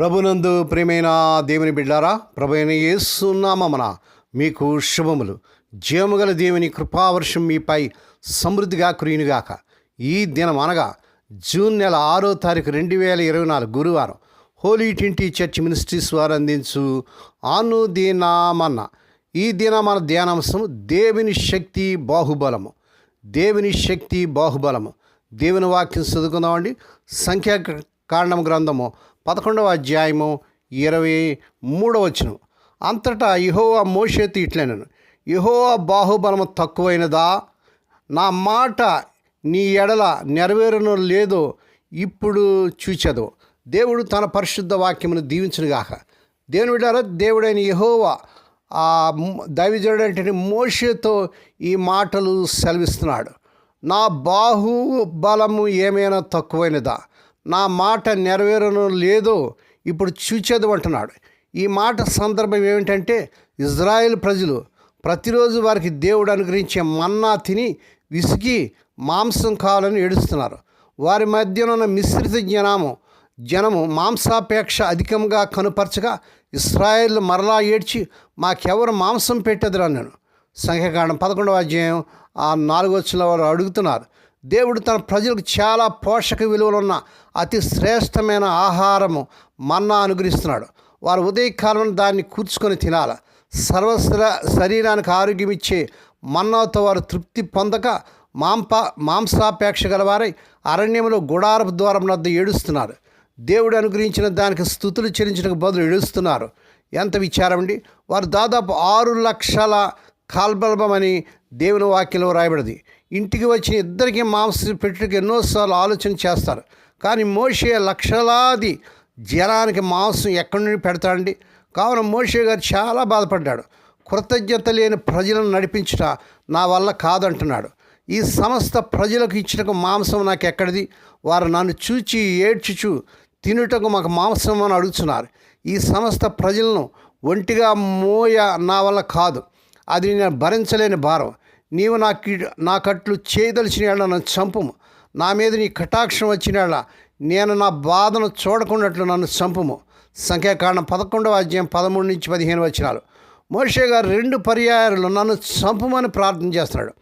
ప్రభునందు ప్రేమైన దేవుని బిడ్డారా ప్రభైన యేసునామన మీకు శుభములు. జీవముగల దేవుని కృపావర్షం మీపై సమృద్ధిగా కురియునుగాక. ఈ దినం అనగా జూన్ నెల ఆరో తారీఖు రెండు వేల ఇరవై నాలుగు గురువారం హోలీ ట్వంటీ చర్చ్ మినిస్ట్రీస్ వారు అందించు ఆను దీనామన్న ఈ దిన మన ధ్యానాంశం దేవుని శక్తి బాహుబలము. దేవుని శక్తి బాహుబలము. దేవుని వాక్యం చదువుకుందామండి. సంఖ్యా కాండం గ్రంథము పదకొండవ అధ్యాయము ఇరవై మూడవ వచనం. అంతటా యహోవా మోషేతి ఇట్లనను యహోవా బాహుబలము తక్కువైనదా? నా మాట నీ ఎడల నెరవేరును లేదో ఇప్పుడు చూచదు దేవుడు తన పరిశుద్ధ వాక్యమును దీవించునుగాక. దేవుని విడారా దేవుడైన యహోవా ఆ దైవజనుడు అంటే మోషేతో ఈ మాటలు సెలవిస్తున్నాడు. నా బాహుబలము ఏమైనా తక్కువైనదా? నా మాట నెరవేరను లేదో ఇప్పుడు చూచేది అంటున్నాడు. ఈ మాట సందర్భం ఏమిటంటే ఇజ్రాయెల్ ప్రజలు ప్రతిరోజు వారికి దేవుడు అనుగ్రహించే మన్నా తిని విసిగి మాంసం కావాలని ఏడుస్తున్నారు. వారి మధ్యనున్న మిశ్రిత జ్ఞానము జనము మాంసాపేక్ష అధికంగా కనుపరచగా ఇస్రాయేల్ మరలా ఏడ్చి మాకెవరు మాంసం పెట్టదురా నేను సంఖ్యాకాండం పదకొండవ అధ్యాయం ఆ నాలుగు వచ్చిన వారు అడుగుతున్నారు. దేవుడు తన ప్రజలకు చాలా పోషక విలువలున్న అతి శ్రేష్టమైన ఆహారము మన్నా అనుగ్రహిస్తున్నాడు. వారు ఉదయకాలం దాన్ని కూర్చుకొని తినాలి. సర్వశ్ర శరీరానికి ఆరోగ్యం ఇచ్చే మన్నాతో వారు తృప్తి పొందక మాంప మాంసాపేక్ష గలవారై అరణ్యంలో గుడారపు ద్వారం వద్ద ఏడుస్తున్నారు. దేవుడు అనుగ్రహించిన దానికి స్థుతులు చెల్లించడానికి బదులు ఏడుస్తున్నారు. ఎంత విచారం అండి? వారు దాదాపు ఆరు లక్షల కాల్బల్బమని దేవుని వాక్యంలో రాయబడింది. ఇంటికి వచ్చిన ఇద్దరికి మాంసం పెట్టుకు ఎన్నోసార్లు ఆలోచన చేస్తారు. కానీ మోషే లక్షలాది జనానికి మాంసం ఎక్కడి నుండి పెడతాడండి? కావున మోషే గారు చాలా బాధపడ్డాడు. కృతజ్ఞత లేని ప్రజలను నడిపించట నా వల్ల కాదంటున్నాడు. ఈ సమస్త ప్రజలకు ఇచ్చిన మాంసం నాకు ఎక్కడిది? వారు నన్ను చూచి ఏడ్చుచు తినుటకు మాకు మాంసం అని అడుగుతున్నారు. ఈ సమస్త ప్రజలను ఒంటిగా మోయ నా వల్ల కాదు. అది నేను భరించలేని భారం. నీవు నా కి నా కట్లు చేయదలిచిన నన్ను చంపుము. నా మీద నీ కటాక్షం వచ్చిన నేను నా బాధను చూడకున్నట్లు నన్ను చంపుము. సంఖ్యాకారణం పదకొండవ అధ్యాయం పదమూడు నుంచి పదిహేను వచ్చినాలు మోషే గారు రెండు పర్యాయాలు నన్ను చంపమని ప్రార్థన చేస్తున్నాడు.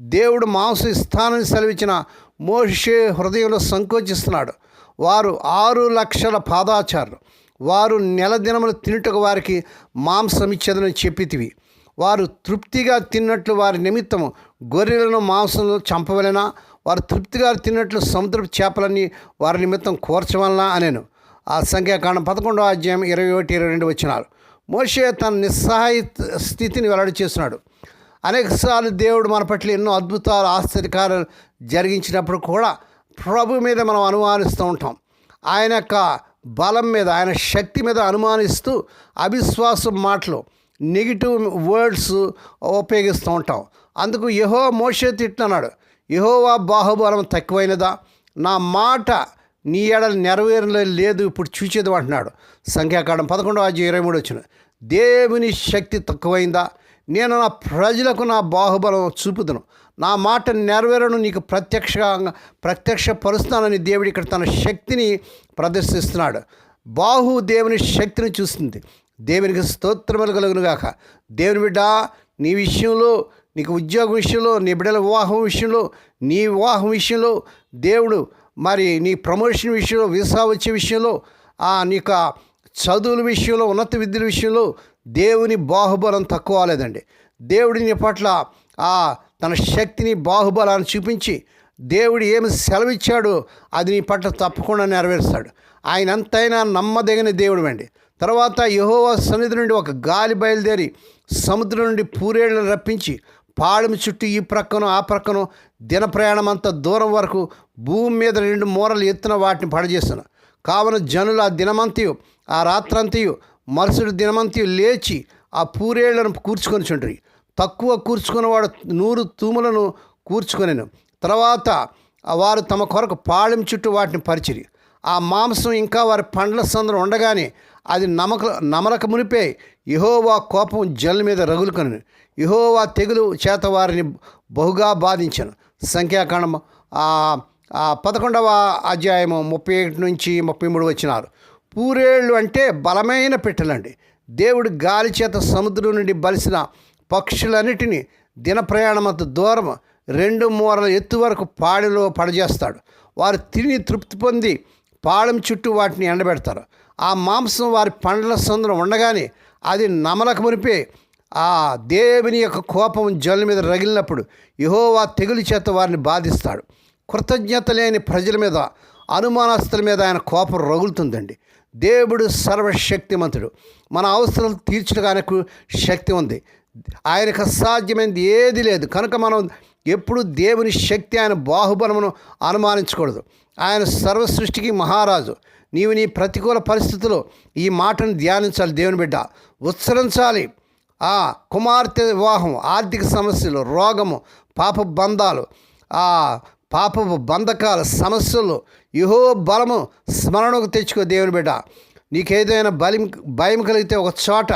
దేవుడు మాంస స్థానం సెలవిచ్చిన మోషే హృదయంలో సంకోచిస్తున్నాడు. వారు ఆరు లక్షల పాదాచారులు. వారు నెల దినములు తినుటకు వారికి మాంసం ఇచ్చేదని చెప్పితివి. వారు తృప్తిగా తిన్నట్లు వారి నిమిత్తము గొర్రెలను మాంసం చంపవలన? వారు తృప్తిగా తిన్నట్లు సముద్రపు చేపలన్నీ వారి నిమిత్తం కోర్చవలన? అనేను. ఆ సంఖ్యాకాండం పదకొండో అధ్యాయం ఇరవై ఒకటి ఇరవై రెండు వచ్చినారు. మోషే తన నిస్సహాయ స్థితిని వెల్లడి చేస్తున్నాడు. అనేకసార్లు దేవుడు మన పట్ల ఎన్నో అద్భుతాలు ఆశ్చర్యకారాలు జరిగించినప్పుడు కూడా ప్రభు మీద మనం అనుమానిస్తూ ఉంటాం. ఆయన యొక్క బలం మీద ఆయన శక్తి మీద అనుమానిస్తూ అవిశ్వాసం మాటలు నెగిటివ్ వర్డ్స్ ఉపయోగిస్తూ ఉంటాం. అందుకు యహో మోషే తిట్టినాడు యహోవా బాహుబలం తక్కువైనదా? నా మాట నీ ఎడల నెరవేరలే లేదు ఇప్పుడు చూచేది అంటున్నాడు. సంఖ్యాకాండం పదకొండవ అధ్యాయం ఇరవై మూడు వచ్చిన దేవుని శక్తి తక్కువైందా? నేను నా ప్రజలకు నా బాహుబలం చూపుదును. నా మాట నెరవేరను నీకు ప్రత్యక్షంగా ప్రత్యక్ష పరుస్తానని దేవుడు ఇక్కడ తన శక్తిని ప్రదర్శిస్తున్నాడు. బాహు దేవుని శక్తిని చూస్తుంది. దేవునికి స్తోత్రములు కలుగునుగాక. దేవుని బిడ్డ నీ విషయంలో నీకు ఉద్యోగం విషయంలో నీ బిడ్డల వివాహం విషయంలో నీ వివాహం విషయంలో దేవుడు మరి నీ ప్రమోషన్ విషయంలో వీసా వచ్చే విషయంలో ఆ నీకు చదువుల విషయంలో ఉన్నత విద్యల విషయంలో దేవుని బాహుబలం తక్కువ లేదండి దేవుడి నీ పట్ల ఆ తన శక్తిని బాహుబలాన్ని చూపించి దేవుడు ఏమి సెలవిచ్చాడో అది నీ పట్ల తప్పకుండా నెరవేరుస్తాడు. ఆయన అంతైనా నమ్మదగిన దేవుడు అండి. తర్వాత యహోవా సన్నిధి నుండి ఒక గాలి బయలుదేరి సముద్రం నుండి పూరేళ్ళను రప్పించి పాళెం చుట్టూ ఈ ప్రక్కను ఆ ప్రక్కను దిన ప్రయాణం అంత దూరం వరకు భూమి మీద రెండు మూరలు ఎత్తున వాటిని పడజేస్తాను కావున జనులు ఆ దినమంతయు ఆ రాత్రంతయు మరుసటి దినమంతయు లేచి ఆ పూరేళ్ళను కూర్చుకొని చుండ్రి. తక్కువ కూర్చుకున్నవాడు నూరు తూములను కూర్చుకొనెను. తర్వాత వారు తమ కొరకు పాళెం చుట్టూ వాటిని పరిచిరి. ఆ మాంసం ఇంకా వారి పండ్ల సందరం ఉండగానే అది నమక నమలక మునిపే యహోవా కోపం జల్ మీద రగులుకొని. యహోవా తెగులు చేత వారిని బహుగా బాధించను. సంఖ్యాకాండం పదకొండవ అధ్యాయము ముప్పై ఒకటి నుంచి ముప్పై మూడు వచ్చినారు. పూరేళ్ళు అంటే బలమైన పెట్టెలండి. దేవుడు గాలి చేత సముద్రం నుండి బలిసిన పక్షులన్నిటినీ దిన ప్రయాణమంత దూరం రెండు మూరల ఎత్తు వరకు పాడిలో పడజేస్తాడు. వారు తిని తృప్తి పొంది పాడం చుట్టూ వాటిని ఎండబెడతారు. ఆ మాంసం వారి పండ్ల సందులో ఉండగానే అది నమలకు మునిపే ఆ దేవుని యొక్క కోపం జల్లు మీద రగిలినప్పుడు యహోవా తెగులు చేత వారిని బాధిస్తాడు. కృతజ్ఞత లేని ప్రజల మీద అనుమానస్తుల మీద ఆయన కోపం రగులుతుందండి. దేవుడు సర్వశక్తిమంతుడు. మన అవసరాలు తీర్చడానికి శక్తి ఉంది. ఆయనకు అసాధ్యమైనది ఏది లేదు. కనుక మనం ఎప్పుడు దేవుని శక్తి ఆయన బాహుబలమును అనుమానించకూడదు. ఆయన సర్వ సృష్టికి మహారాజు. నీవు నీ ప్రతికూల పరిస్థితుల్లో ఈ మాటను ధ్యానించాలి దేవుని బిడ్డ. ఉత్సరించాలి ఆ కుమార్తె వివాహం ఆర్థిక సమస్యలు రోగము పాప బంధాలు ఆ పాపపు బంధకాల సమస్యలు యుహో బలము స్మరణకు తెచ్చుకో దేవుని బిడ్డ. నీకేదైనా బలి భయం కలిగితే ఒక చోట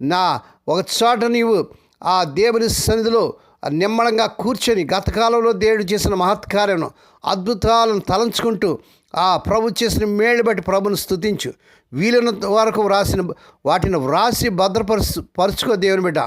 నా ఒక చోట నీవు ఆ దేవుని సన్నిధిలో నిమ్మళంగా కూర్చొని గతకాలంలో దేవుడు చేసిన మహత్కార్యను అద్భుతాలను తలంచుకుంటూ ఆ ప్రభు చేసిన మేళ్ళు బట్టి ప్రభుని స్తుతించు. వీలైనంత వరకు వ్రాసిన వాటిని వ్రాసి భద్రపరుచు పరుచుకో దేవుని బిడ్డ.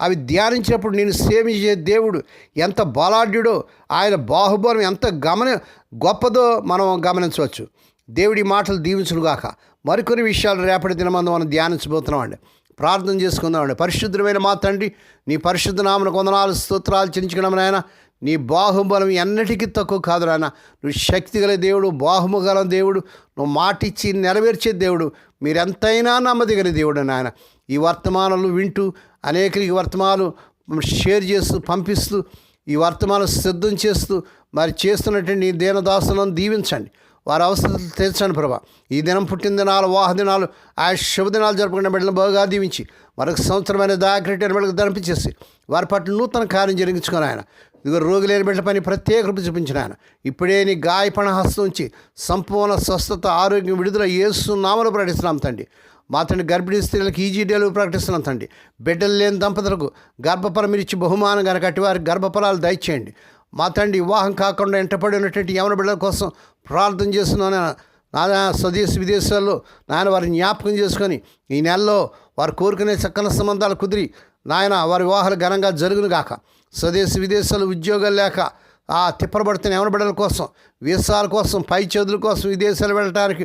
అవి ధ్యానించినప్పుడు నేను సేవించే దేవుడు ఎంత బలాఢ్యుడో ఆయన బాహుబలం ఎంత గమన గొప్పదో మనం గమనించవచ్చు. దేవుడి మాటలు దీవించునుగాక. మరికొన్ని విషయాలు రేపటి దినమందు మనం ధ్యానించబోతున్నాం అండి ప్రార్థన చేసుకుందామండి పరిశుద్ధమైన మా తండ్రి నీ పరిశుద్ధ నామన కొందనాలు స్తోత్రాలు చెల్లించుకున్నాము నాయన. నీ బాహుబలం ఎన్నటికీ తక్కువ కాదు నాయన. నువ్వు శక్తి గల దేవుడు బాహుము గల దేవుడు నువ్వు మాటిచ్చి నెరవేర్చే దేవుడు మీరెంతైనా నమ్మదగిన దేవుడు నాయన. ఈ వర్తమానాలు వింటూ అనేకరికి వర్తమానాలు షేర్ చేస్తూ పంపిస్తూ ఈ వర్తమానం సిద్ధం చేస్తూ మరి చేస్తున్నటువంటి నీ దీనదాసులను దీవించండి. వారి అవసరాలు తీర్చండి ప్రభా. ఈ దినం పుట్టిన దినాలు వాహ దినాలు ఆ శుభదినాలు జరుపుకున్న బిడ్డలను బాగా దీవించి మరొక సంవత్సరమైన దాకరెట్టిన బిడ్డలకు ధనిపించేసి వారి పట్ల నూతన కార్యం జరిగించుకొని ఆయన. ఇదిగో రోగి లేని బిడ్డ పని ప్రత్యేక రూపు చూపించిన ఆయన. ఇప్పుడే నీ గాయపణ హస్తం నుంచి సంపూర్ణ స్వస్థత ఆరోగ్యం విడుదల ఏసునామలు ప్రకటిస్తున్నాం తండ్రి. మా తండ్రి గర్భిణీ స్త్రీలకు ఈజీ డెలివరీ ప్రకటిస్తున్నాం తండ్రి. బిడ్డలు లేని దంపతులకు గర్భఫలం ఇచ్చి బహుమానం కనుక అట్టి వారికి గర్భఫలాలు దయచేయండి. మా తండ్రి వివాహం కాకుండా ఎంటపడి ఉన్నటువంటి యవన బిడ్డల కోసం ప్రార్థన చేస్తున్నాను. నాయన స్వదేశ విదేశాల్లో నాయన వారిని జ్ఞాపకం చేసుకొని ఈ నెలలో వారు కోరుకునే చక్కని సంబంధాలు కుదిరి నాయన వారి వివాహాలు ఘనంగా జరుగును గాక. స్వదేశ విదేశాలు ఉద్యోగాలు లేక ఆ తిప్పబడుతున్న యవన బిడ్డల కోసం వీసాల కోసం పై చదువుల కోసం విదేశాలు వెళ్ళటానికి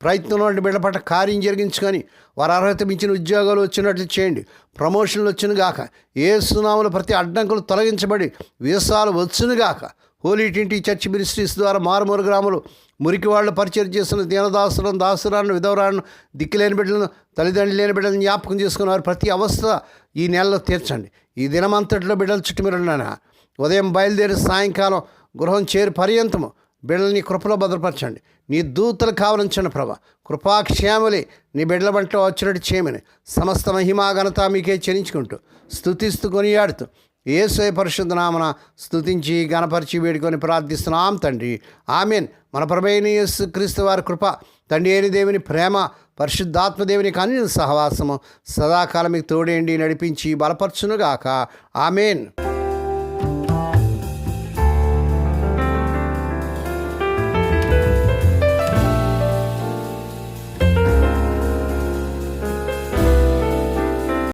ప్రయత్నంలో బిడపడ్డ బిడ్డ పట్ల కార్యం జరిగించుకొని వారి అర్హత మించిన ఉద్యోగాలు వచ్చినట్లు చేయండి. ప్రమోషన్లు వచ్చినగాక ఏ సునాములు ప్రతి అడ్డంకులు తొలగించబడి వీసాలు వచ్చునుగాక హోలీ టింటి చర్చ్ మినిస్ట్రీస్ ద్వారా మారుమూరు గ్రాములు మురికి వాళ్ళు పరిచయం చేస్తున్న దీనదాసులను దాసురాలను విధవరాలను దిక్కులేని బిడ్డలను తల్లిదండ్రులు లేని బిడ్డలను జ్ఞాపకం చేసుకున్నవారు ప్రతి అవస్థ ఈ నెలలో తీర్చండి. ఈ దినమంతటిలో బిడ్డలు చుట్టుమిరన్నాను ఉదయం బయలుదేరి సాయంకాలం గృహం చేరి పర్యంతము బిడ్డలని కృపలో భద్రపరచండి. నీ దూతలు కావలించండి ప్రభ. కృపాక్షేమలే నీ బిడ్డల వంటలో వచ్చినట్టు చేయమని సమస్త మహిమా ఘనత మీకే చెల్లించుకుంటూ స్థుతిస్తూ కొనియాడుతూ ఏసై పరిశుద్ధ నామన స్థుతించి గణపరిచి వేడుకొని ప్రార్థిస్తున్నాం తండ్రి. ఆమెన్. మన ప్రభైన యేసు క్రీస్తు వారి కృప తండ్రి అయిన దేవుని ప్రేమ పరిశుద్ధాత్మదేవుని దేవుని సహవాసము సదాకాలం మీకు తోడేండి నడిపించి బలపరచునుగాక. ఆమెన్.